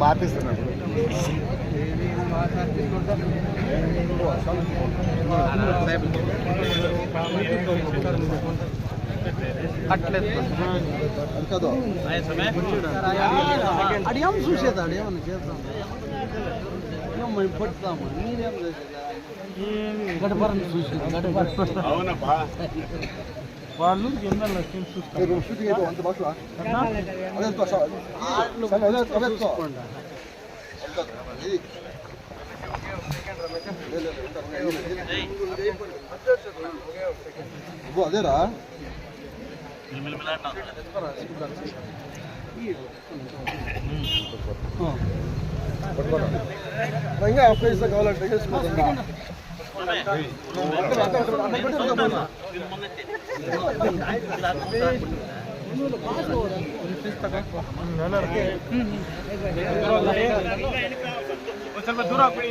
మార్పిస్తున్నాడు అడిగాం చూసేది అడిగామని చేస్తాం మేము పట్టుతాము మీరేం గడపరని చూసి గడపర అవునప్పా వాళ్ళు జనరల్ లక్ష్యం చూసుకోండి అదేరా? ఇంకా అప్లై కావాలంటే చేసుకోవాలి ಸ್ವಲ್ಪ ದೂರ ಹಾಕ್ಬಿಡಿ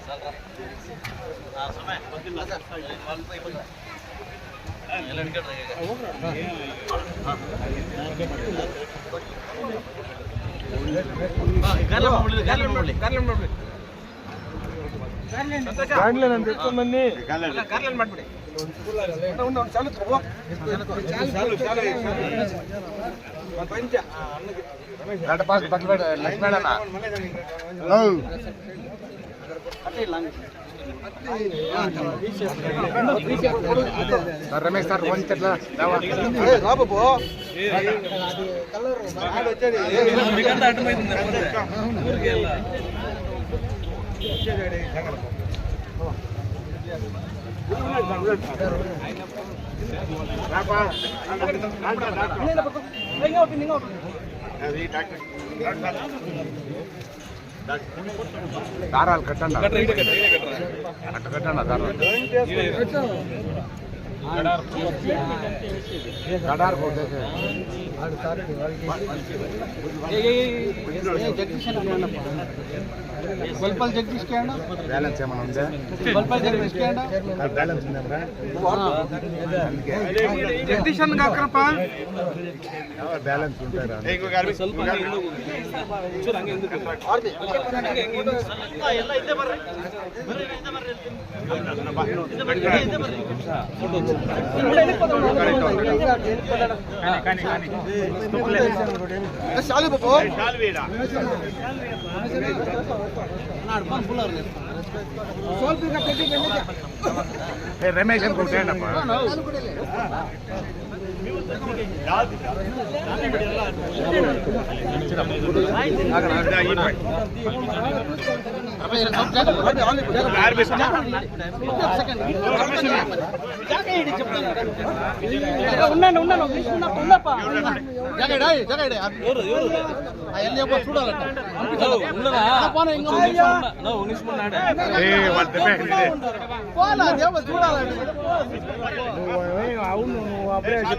ಸಾರ್ ಸಾರ್ ಸಾರ್ ಸಮಯ ಕಂಟಿನ್ಯೂ ಮಾಡ್ತೀನಿ ಮಲ್ ಐಬಲ್ ಆಗೇ ಇಳಡ್ಕಡ್ మూలకి మూడు కితాలు ಗಾಂಡ್ಲೇನಂತ ಎಷ್ಟೊಂದು ಕಾರ್ಲನ್ ಮಾಡ್ಬಿಡಿ పాస్ పక్కన లక్ష్మణ రమేష్ సార్ ఫోన్ చెట్ల రాబాబు దారాలు కట్టండి అట్ట కట్టండి దారాలు గడార్ కొట్టేసి ಬಲ್ಪಲ್ ಜಗದೀಶ್ ಕೇಳ ಬ್ಯಾಲೆನ್ಸ್ ಏಮಣ್ಣ ಒಂದೇ ಬಲ್ಪಲ್ ಜಗದೀಶ್ ಕೇಳ ಬ್ಯಾಲೆನ್ಸ್ ಜಗದೀಶ್ ಅನ್ನ ಹಾಕ್ರಪ್ಪ ಬ್ಯಾಲೆನ್ಸ್ ಉಂಟಾರ ಸ್ವಲ್ಪ ಚೂರು ಹಂಗೆ ಹಿಂದೆ ಎಲ್ಲ ಇದ್ದೆ ಬರ್ರಿ ಬರ್ರಿ ಹಿಂದೆ ಬರ್ರಿ ಶಾಲು ಬಾಬು ರಮೇಶ್ ಅನ್ಕೊಂಡು ఉన్నాను ఉన్నాను ఉన్నప్ప జగడే జగడే అవన్నీ చూడాలంట పోనా ఇంకా పోనా దేవ చూడాలంట అవును నువ్వు అప్పుడే చెప్పినట్టు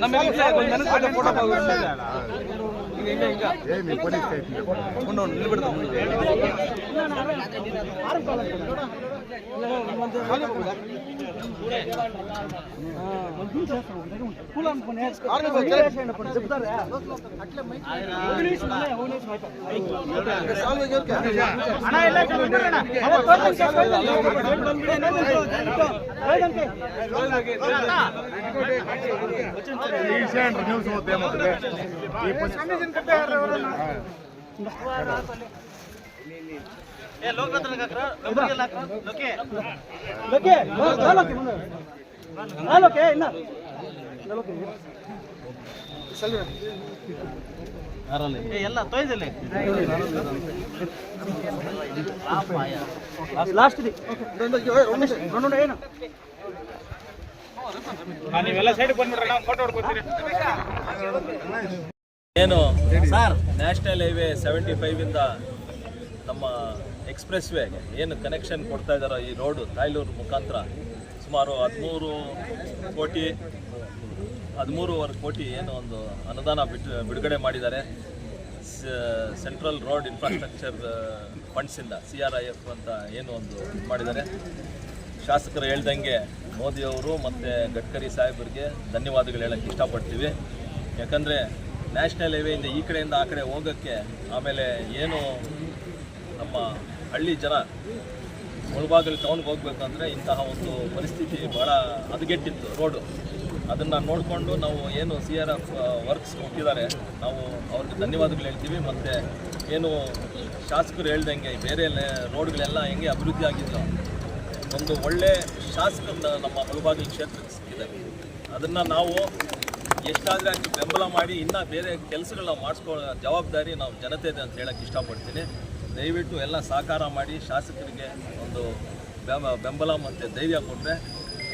మళ్ళీ సైడ్ సైడ్ ఎవరు సైడ్ బండి సార్ ఎవరు సైడ్ బండి మేడం చేస్తారు సైడ్ ಏಷ್ಯಾನೆಟ್ ನ್ಯೂಸ್ ಓದ್ದೆ ಮತ್ತೆ ಈ ಏ ಲೋಕರತ್ನ ಕಾಕರ ಗಮನಿಗೆ ಲಾಕ್ರ ಲೋಕೆ ಲೋಕೆ ಏ ಎಲ್ಲ ತೋಯ್ದಲ್ಲಿ ಲಾಸ್ಟ್ ಇದೆ ಒಂದು ಏನು ನೀವೆಲ್ಲ ಸೈಡ್ ನಾವು ಫೋಟೋ ಏನು, ಸರ್ ನ್ಯಾಷನಲ್ ಹೈವೇ ಸೆವೆಂಟಿ ಫೈವಿಂದ ನಮ್ಮ ಎಕ್ಸ್ಪ್ರೆಸ್ ವೇಗೆ ಏನು ಕನೆಕ್ಷನ್ ಕೊಡ್ತಾ ಇದ್ದಾರೋ ಈ ರೋಡು ತಾಯ್ಲೂರು ಮುಖಾಂತರ ಸುಮಾರು ಹದಿಮೂರು ಕೋಟಿ, ಹದಿಮೂರುವರೆ ಕೋಟಿ ಏನು ಒಂದು ಅನುದಾನ ಬಿಟ್ಟು ಬಿಡುಗಡೆ ಮಾಡಿದ್ದಾರೆ. ಸೆಂಟ್ರಲ್ ರೋಡ್ ಇನ್ಫ್ರಾಸ್ಟ್ರಕ್ಚರ್ ಫಂಡ್ಸಿಂದ ಸಿ ಆರ್ ಐ ಎಫ್ ಅಂತ ಏನು ಒಂದು ಇದ್ ಮಾಡಿದ್ದಾರೆ. ಶಾಸಕರು ಹೇಳ್ದಂಗೆ ಮೋದಿಯವರು ಮತ್ತು ಗಡ್ಕರಿ ಸಾಹೇಬರಿಗೆ ಧನ್ಯವಾದಗಳು ಹೇಳೋಕ್ಕೆ ಇಷ್ಟಪಡ್ತೀವಿ. ಯಾಕಂದರೆ ನ್ಯಾಷನಲ್ ಹೈವೇಯಿಂದ ಈ ಕಡೆಯಿಂದ ಆ ಕಡೆ ಹೋಗೋಕ್ಕೆ ಆಮೇಲೆ ಏನು ನಮ್ಮ ಹಳ್ಳಿ ಜನ ಮುಳಬಾಗಿಲು ಟೌನ್ಗೆ ಹೋಗ್ಬೇಕಂದ್ರೆ ಇಂತಹ ಒಂದು ಪರಿಸ್ಥಿತಿ ಭಾಳ ಹದಗೆಟ್ಟಿತ್ತು ರೋಡು ಅದನ್ನು ನೋಡಿಕೊಂಡು ನಾವು ಏನು ಸಿ ಆರ್ ಎಫ್ ವರ್ಕ್ಸ್ ಕೊಟ್ಟಿದ್ದಾರೆ. ನಾವು ಅವ್ರಿಗೆ ಧನ್ಯವಾದಗಳು ಹೇಳ್ತೀವಿ. ಮತ್ತು ಏನು ಶಾಸಕರು ಹೇಳ್ದಂಗೆ ಬೇರೆ ರೋಡ್ಗಳೆಲ್ಲ ಹೆಂಗೆ ಅಭಿವೃದ್ಧಿ ಆಗಿದ್ದೋ ಒಂದು ಒಳ್ಳೆ ಶಾಸಕರನ್ನ ನಮ್ಮ ಮುಳುಬಾಗಿಲು ಕ್ಷೇತ್ರಕ್ಕೆ ಸಿಕ್ಕಿದ್ದಾರೆ. ಅದನ್ನು ನಾವು ಎಷ್ಟಾದರೆ ಅಷ್ಟು ಬೆಂಬಲ ಮಾಡಿ ಇನ್ನೂ ಬೇರೆ ಕೆಲಸಗಳನ್ನ ಮಾಡಿಸ್ಕೊಳ್ಳೋ ಜವಾಬ್ದಾರಿ ನಾವು ಜನತೆದೆ ಅಂತ ಹೇಳಕ್ಕೆ ಇಷ್ಟಪಡ್ತೀನಿ. ದಯವಿಟ್ಟು ಎಲ್ಲ ಸಹಕಾರ ಮಾಡಿ ಶಾಸಕರಿಗೆ ಒಂದು ಬೆಂಬ- ಬೆಂಬಲ ಮತ್ತು ಧೈರ್ಯ ಕೊಟ್ಟರೆ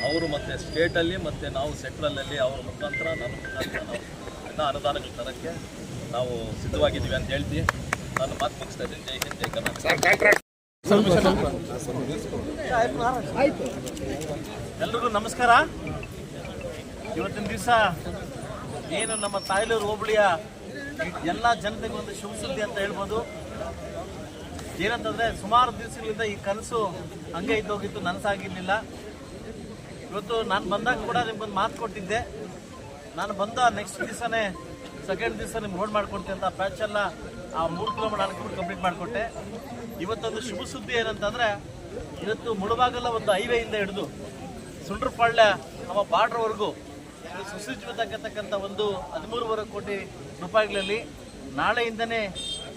ಅವರು ಮತ್ತು ಸ್ಟೇಟಲ್ಲಿ ಮತ್ತು ನಾವು ಸೆಂಟ್ರಲಲ್ಲಿ ಅವ್ರ ಮುಖಾಂತರ ನನ್ನ ಮುಖಾಂತರ ನಾವು ಎಲ್ಲ ಅನುದಾನಗಳ ತರಕ್ಕೆ ನಾವು ಸಿದ್ಧವಾಗಿದ್ದೀವಿ ಅಂತ ಹೇಳ್ತೀವಿ ನಾನು ಮಾತು ಮುಗಿಸ್ತಾ ಇದ್ದೀನಿ. ಜೈ ಹಿಂದ್, ಜೈ ಕರ್ನಾಟಕ. ಎಲ್ರಿಗೂ ನಮಸ್ಕಾರ. ಇವತ್ತಿನ ದಿವಸ ಏನು ನಮ್ಮ ತಾಯ್ಲೂರು ಹೋಬಳಿಯ ಎಲ್ಲ ಜನತೆಗೆ ಒಂದು ಶುಭ ಸುದ್ದಿ ಅಂತ ಹೇಳ್ಬೋದು. ಏನಂತಂದ್ರೆ ಸುಮಾರು ದಿವಸಗಳಿಂದ ಈ ಕನಸು ಹಂಗೆ ಇದ್ದೋಗಿತ್ತು ನನಸಾಗಿರ್ಲಿಲ್ಲ. ಇವತ್ತು ನಾನು ಬಂದಾಗ ಕೂಡ ನಿಮ್ಗೊಂದು ಮಾತು ಕೊಟ್ಟಿದ್ದೆ. ನಾನು ಬಂದ ನೆಕ್ಸ್ಟ್ ದಿವಸನೇ ಸೆಕೆಂಡ್ ದಿವಸ ನಿಮ್ಗೆ ರೋಡ್ ಮಾಡ್ಕೊಡ್ತೀನಿ ಅಂತ. ಪ್ಯಾಚ್ ಎಲ್ಲ ಆ ಮೂರು ಕಿಲೋಮೀಟರ್ ನಾಲ್ಕು ಕಿಲೋಮೀಟರ್ ಕಂಪ್ಲೀಟ್ ಮಾಡಿಕೊಟ್ಟೆ. ಇವತ್ತೊಂದು ಶುಭ ಸುದ್ದಿ ಏನಂತಂದ್ರೆ, ಇವತ್ತು ಮುಳುಬಾಗಲ ಒಂದು ಹೈವೇಯಿಂದ ಹಿಡಿದು ಸುಂಡ್ರಪಾಳ್ಯ ನಮ್ಮ ಬಾರ್ಡ್ರ್ವರೆಗೂ ಸುಸಜ್ಜಿತಕ್ಕಂಥ ಒಂದು ಹದಿಮೂರುವರೆ ಕೋಟಿ ರೂಪಾಯಿಗಳಲ್ಲಿ ನಾಳೆಯಿಂದನೇ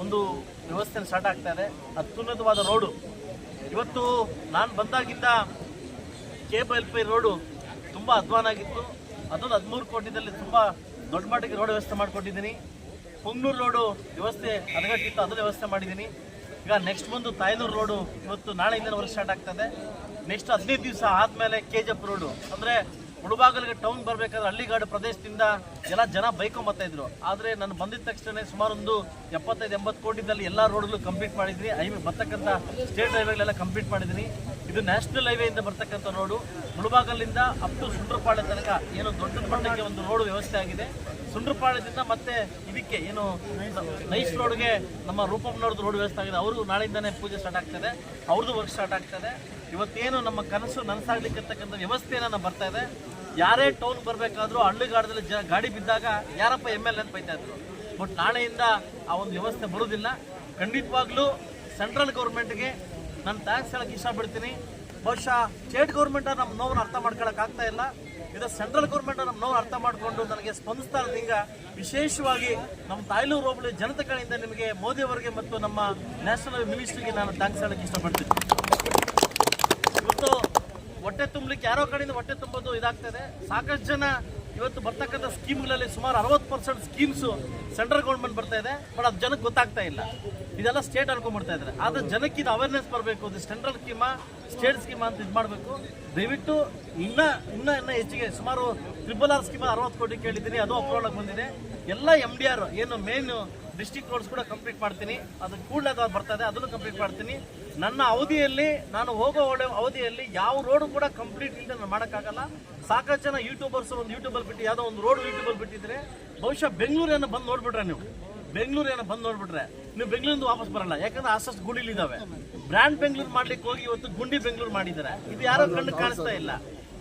ಒಂದು ವ್ಯವಸ್ಥೆ ಸ್ಟಾರ್ಟ್ ಆಗ್ತಾ ಇದೆ. ಅತ್ಯುನ್ನತವಾದ ರೋಡು. ಇವತ್ತು ನಾನು ಬಂದಾಗಿದ್ದ ಕೆ ಎಲ್ ಪಿ ರೋಡು ತುಂಬ ಅಧ್ವಾನ ಆಗಿತ್ತು. ಅದೊಂದು ಹದಿಮೂರು ಕೋಟಿದಲ್ಲಿ ತುಂಬ ದೊಡ್ಡ ಮಟ್ಟಿಗೆ ರೋಡ್ ವ್ಯವಸ್ಥೆ ಮಾಡಿಕೊಟ್ಟಿದ್ದೀನಿ ಪುಂಗ್ನೂರು ರೋಡು ವ್ಯವಸ್ಥೆ ಹದಗಟ್ಟಿತ್ತು, ಅದನ್ನು ವ್ಯವಸ್ಥೆ ಮಾಡಿದ್ದೀನಿ. ಈಗ ನೆಕ್ಸ್ಟ್ ಬಂದು ತಾಯ್ದೂರು ರೋಡು ಇವತ್ತು ನಾಳೆಯಿಂದ ವರ್ಷ ಸ್ಟಾರ್ಟ್ ಆಗ್ತದೆ. ನೆಕ್ಸ್ಟ್ ಹದಿನೈದು ದಿವಸ ಆದಮೇಲೆ ಕೆ ಜಿ ಎಫ್ ರೋಡು ಅಂದರೆ ಮುಳುಬಾಗಲಿಗೆ ಟೌನ್ ಬರಬೇಕಾದ್ರೆ ಹಳ್ಳಿಗಾಡು ಪ್ರದೇಶದಿಂದ ಎಲ್ಲ ಜನ ಬೈಕೊಂಬತ್ತಾ ಇದ್ರು. ಆದರೆ ನಾನು ಬಂದಿದ್ದ ತಕ್ಷಣ ಸುಮಾರು ಒಂದು ಎಪ್ಪತ್ತೈದು, ಎಂಬತ್ತು ಕೋಟಿದಲ್ಲಿ ಎಲ್ಲ ರೋಡ್ಗಳು ಕಂಪ್ಲೀಟ್ ಮಾಡಿದ್ದೀನಿ ಹೈವೇ ಬರ್ತಕ್ಕಂಥ ಸ್ಟೇಟ್ ಹೈವೇಗಳೆಲ್ಲ ಕಂಪ್ಲೀಟ್ ಮಾಡಿದ್ದೀನಿ ಇದು ನ್ಯಾಷನಲ್ ಹೈವೇಯಿಂದ ಬರ್ತಕ್ಕಂಥ ರೋಡು ಮುಳುಬಾಗಲಿಂದ ಅಪ್ ಟು ತನಕ ಏನು ದೊಡ್ಡ ಮಟ್ಟಕ್ಕೆ ಒಂದು ರೋಡ್ ವ್ಯವಸ್ಥೆ ಆಗಿದೆ. ಸುಂಡ್ರಪಾಳ್ಯದಿಂದ ಮತ್ತೆ ಇದಕ್ಕೆ ಏನು ನೈಸ್ ರೋಡ್ಗೆ ನಮ್ಮ ರೂಪಮ್ನವ್ರದ್ದು ರೋಡ್ ವ್ಯವಸ್ಥೆ ಆಗಿದೆ. ಅವರು ನಾಳೆಯಿಂದನೇ ಪೂಜೆ ಸ್ಟಾರ್ಟ್ ಆಗ್ತದೆ. ಅವ್ರದ್ದು ವರ್ಕ್ ಸ್ಟಾರ್ಟ್ ಆಗ್ತದೆ. ಇವತ್ತೇನು ನಮ್ಮ ಕನಸು ನನಸಾಗ್ಲಿಕ್ಕಿರ್ತಕ್ಕಂಥ ವ್ಯವಸ್ಥೆ ನಮ್ಮ ಬರ್ತಾ ಇದೆ. ಯಾರೇ ಟೌನ್ ಬರಬೇಕಾದ್ರೂ ಹಳ್ಳಿಗಾಡದಲ್ಲಿ ಗಾಡಿ ಬಿದ್ದಾಗ ಯಾರಪ್ಪ ಎಂ ಎಲ್ ಅಂತ ಬೈತಾ ಇದ್ರು. ಬಟ್ ನಾಳೆಯಿಂದ ಆ ಒಂದು ವ್ಯವಸ್ಥೆ ಬರೋದಿಲ್ಲ. ಖಂಡಿತವಾಗ್ಲೂ ಸೆಂಟ್ರಲ್ ಗೌರ್ಮೆಂಟ್ಗೆ ನಾನು ಥ್ಯಾಂಕ್ಸ್ ಹೇಳಕ್ಕೆ ಇಷ್ಟಪಡ್ತೀನಿ. ಬಹುಶಃ ಸ್ಟೇಟ್ ಗೌರ್ಮೆಂಟ್ ನಮ್ಮ ನೋವನ್ನು ಅರ್ಥ ಮಾಡ್ಕೊಳಕ್ಕಾಗ್ತಾ ಇಲ್ಲ. ಇದು ಸೆಂಟ್ರಲ್ ಗೌರ್ಮೆಂಟ್ ನಮ್ಮ ನೋವು ಅರ್ಥ ಮಾಡಿಕೊಂಡು ನನಗೆ ಸ್ಪಂದಿಸ್ತಾ ಇರೋದ್ರಿಂದ ವಿಶೇಷವಾಗಿ ನಮ್ಮ ತಾಯ್ಲೂರು ಹೋಬಳಿ ಜನತೆ ಕಡೆಯಿಂದ ನಿಮಗೆ ಮೋದಿ ಅವರಿಗೆ ಮತ್ತು ನಮ್ಮ ನ್ಯಾಷನಲ್ ಮಿನಿಸ್ಟ್ರಿಗೆ ನಾನು ಥ್ಯಾಂಕ್ಸ್ ಹೇಳಕ್ಕೆ ಇಷ್ಟಪಡ್ತೀನಿ. ಇವತ್ತು ಹೊಟ್ಟೆ ತುಂಬಲಿಕ್ಕೆ ಯಾರೋ ಕಡೆಯಿಂದ ಹೊಟ್ಟೆ ತುಂಬೋದು ಇದಾಗ್ತದೆ ಸಾಕಷ್ಟು ಜನ ಇವತ್ತು ಬರ್ತಕ್ಕಂಥ ಸ್ಕೀಮ್ಗಳಲ್ಲಿ ಸುಮಾರು ಅರವತ್ತು ಪರ್ಸೆಂಟ್ ಸ್ಕೀಮ್ಸು ಸೆಂಟ್ರಲ್ ಗೌರ್ಮೆಂಟ್ ಬರ್ತಾ ಇದೆ, ಬಟ್ ಅದು ಜನಕ್ಕೆ ಗೊತ್ತಾಗ್ತಾ ಇಲ್ಲ. ಇದೆಲ್ಲ ಸ್ಟೇಟ್ ಅನ್ಕೊಂಡ್ಬಿಡ್ತಾ ಇದ್ದಾರೆ ಆದರೆ ಜನಕ್ಕೆ ಇದು ಅವೇರ್ನೆಸ್ ಬರಬೇಕು. ಇದು ಸೆಂಟ್ರಲ್ ಸ್ಕೀಮಾ ಸ್ಟೇಟ್ ಸ್ಕೀಮಾ ಅಂತ ಇದು ಮಾಡಬೇಕು. ದಯವಿಟ್ಟು ಇನ್ನ ಇನ್ನ ಇನ್ನ ಹೆಚ್ಚಿಗೆ ಸುಮಾರು ಟ್ರಿಬಲ್ ಆರ್ ಸ್ಕೀಮ್ ಅರವತ್ತು ಕೋಟಿ ಕೇಳಿದ್ದೀನಿ. ಅದು ಅಪ್ರೂವಲ್ ಆಗಿ ಬಂದಿದೆ. ಎಲ್ಲ ಎಂ ಡಿ ಆರ್ ಏನು ಮೇನ್ ಡಿಸ್ಟಿಕ್ ರೋಡ್ಸ್ ಕೂಡ ಕಂಪ್ಲೀಟ್ ಮಾಡ್ತೀನಿ. ಅದು ಕೂಡಲೇ ಅದು ಬರ್ತಾ ಅದನ್ನು ಕಂಪ್ಲೀಟ್ ಮಾಡ್ತೀನಿ. ನನ್ನ ಅವಧಿಯಲ್ಲಿ ನಾನು ಹೋಗೋ ಒಳ್ಳೆ ಅವಧಿಯಲ್ಲಿ ಯಾವ ರೋಡ್ ಕೂಡ ಕಂಪ್ಲೀಟ್ ಇಲ್ಲದೆ ನಾನು ಮಾಡೋಕ್ಕಾಗಲ್ಲ. ಸಾಕಷ್ಟು ಜನ ಯೂಟ್ಯೂಬರ್ಸ್ ಒಂದು ಯೂಟ್ಯೂಬಲ್ಲಿ ಬಿಟ್ಟು ಯಾವುದೋ ಒಂದು ರೋಡ್ ಯೂಟ್ಯೂಬಲ್ಲಿ ಬಿಟ್ಟಿದ್ರೆ ಬಹುಶಃ ಬೆಂಗಳೂರನ್ನು ಬಂದು ನೋಡ್ಬಿಟ್ರೆ ನೀವು. ಬೆಂಗಳೂರೇನೋ ಬಂದು ನೋಡ್ಬಿಟ್ರೆ. ನೀವು ಬೆಂಗಳೂರಿಂದ ವಾಪಸ್ ಬರಲ್ಲ. ಯಾಕಂದ್ರೆ ಅಷ್ಟು ಗುಳಿಲಿದಾವೆ. ಬ್ರ್ಯಾಂಡ್ ಬೆಂಗಳೂರು ಮಾಡ್ಲಿಕ್ಕೆ ಹೋಗಿ ಇವತ್ತು ಗುಂಡಿ ಬೆಂಗಳೂರು ಮಾಡಿದ್ದಾರೆ. ಇದು ಯಾರೋ ಕಣ್ಣು ಕಾಣಿಸ್ತಾ ಇಲ್ಲ.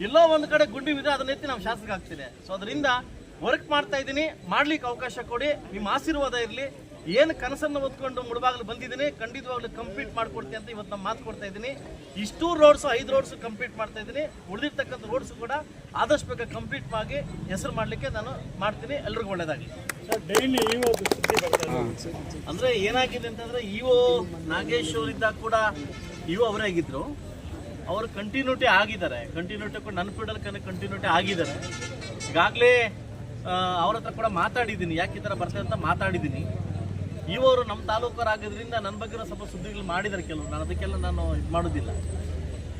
ಎಲ್ಲೋ ಒಂದು ಕಡೆ ಗುಂಡಿ ಇದೆ ಅದನ್ನ ಎತ್ತಿ ನಾವು ಶಾಸಕ ಆಗ್ತಿದೆ ಸೊ ಅದರಿಂದ ವರ್ಕ್ ಮಾಡ್ತಾ ಇದ್ದೀನಿ. ಮಾಡ್ಲಿಕ್ಕೆ ಅವಕಾಶ ಕೊಡಿ. ನಿಮ್ಮ ಆಶೀರ್ವಾದ ಇರಲಿ. ಏನು ಕನಸನ್ನು ಹೊತ್ಕೊಂಡು ಮುಡಬಾಗಲು ಬಂದಿದ್ದೀನಿ ಖಂಡಿತವಾಗ್ಲೂ ಕಂಪ್ಲೀಟ್ ಮಾಡಿಕೊಡ್ತೀನಿ ಅಂತ ಇವತ್ತು ನಾನು ಮಾತು ಕೊಡ್ತಾ ಇದ್ದೀನಿ. ಇಷ್ಟು ರೋಡ್ಸು ಐದು ರೋಡ್ಸ್ ಕಂಪ್ಲೀಟ್ ಮಾಡ್ತಾ ಇದ್ದೀನಿ. ಉಳಿದಿರ್ತಕ್ಕಂಥ ರೋಡ್ಸು ಕೂಡ ಆದಷ್ಟು ಬೇಗ ಕಂಪ್ಲೀಟ್ ಆಗಿ ಹೆಸರು ಮಾಡಲಿಕ್ಕೆ ನಾನು ಮಾಡ್ತೀನಿ. ಎಲ್ರಿಗೂ ಒಳ್ಳೆಯದಾಗಿ ಡೈಲಿ ಏನಾಗಿದೆ ಅಂತಂದರೆ ಇ ಒ ಅಂದ್ರೆ ಏನಾಗಿದೆ ಅಂತಂದ್ರೆ ಇಒ ನಾಗೇಶ್ ಅವರಿದ್ದಾಗ ಕೂಡ ಇ ಒ ಅವರೇ ಆಗಿದ್ದರು ಅವರು ಕಂಟಿನ್ಯೂಟಿ ಆಗಿದ್ದಾರೆ. ಕಂಟಿನ್ಯೂಟಿ ಕೂಡ ನನ್ನ ಫೀಲ್ಡಲ್ಲಿ ಕಂಟಿನ್ಯೂಟಿ ಆಗಿದ್ದಾರೆ. ಈಗಾಗಲೇ ಅವ್ರ ಹತ್ರ ಕೂಡ ಮಾತಾಡಿದ್ದೀನಿ. ಯಾಕೆ ಈ ಥರ ಬರ್ತದೆ ಅಂತ ಮಾತಾಡಿದ್ದೀನಿ. ಇವರು ನಮ್ಮ ತಾಲೂಕರಾಗೋದ್ರಿಂದ ನನ್ನ ಬಗ್ಗೆ ಸ್ವಲ್ಪ ಸುದ್ದಿಗಳು ಮಾಡಿದ್ದಾರೆ ಕೆಲವು ನಾನು ಅದಕ್ಕೆಲ್ಲ ನಾನು ಇದು ಮಾಡೋದಿಲ್ಲ.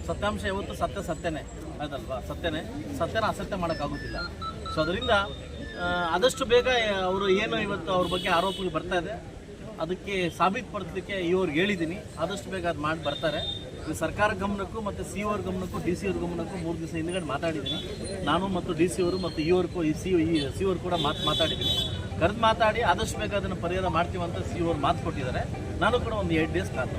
ಸತ್ಯಾಂಶ ಯಾವತ್ತು ಸತ್ಯ ಸತ್ಯನೇ. ಅದಲ್ವಾ? ಸತ್ಯನೇ. ಸತ್ಯನ ಅಸತ್ಯ ಮಾಡೋಕ್ಕಾಗೋದಿಲ್ಲ. ಸೊ ಅದರಿಂದ ಆದಷ್ಟು ಬೇಗ ಅವರು ಏನು ಇವತ್ತು ಅವ್ರ ಬಗ್ಗೆ ಆರೋಪಗಳು ಬರ್ತಾ ಇದೆ, ಅದಕ್ಕೆ ಸಾಬೀತು ಸಾಬೀತುಪಡಿಸಲಿಕ್ಕೆ ಇವ್ರಿಗೆ ಹೇಳಿದ್ದೀನಿ. ಆದಷ್ಟು ಬೇಗ ಅದು ಮಾಡಿ ಬರ್ತಾರೆ. ಸರ್ಕಾರ ಗಮನಕ್ಕೂ ಮತ್ತು ಸಿ ಅವ್ರ ಗಮನಕ್ಕೂ ಡಿ ಸಿ ಅವ್ರ ಗಮನಕ್ಕೂ ಮೂರು ದಿವಸ ಹಿಂದ್ಗಡೆ ಮಾತಾಡಿದ್ದೀನಿ. ನಾನು ಮತ್ತು ಡಿ ಸಿ ಅವರು ಮತ್ತು ಇ ಅವ್ರಿಗೂ ಈ ಸಿ ಈ ಸಿ ಅವ್ರು ಕೂಡ ಮಾತು ಮಾತಾಡಿದ್ದೀನಿ. ಕರೆದು ಮಾತಾಡಿ, ಆದಷ್ಟು ಬೇಗ ಅದನ್ನು ಪರಿಹಾರ ಮಾಡ್ತೀವಂತ ಸಿ ಅವ್ರು ಮಾತು ಕೊಟ್ಟಿದ್ದಾರೆ. ನಾನು ಕೂಡ ಒಂದು ಏಟ್ ಡೇಸ್ ಕಾದು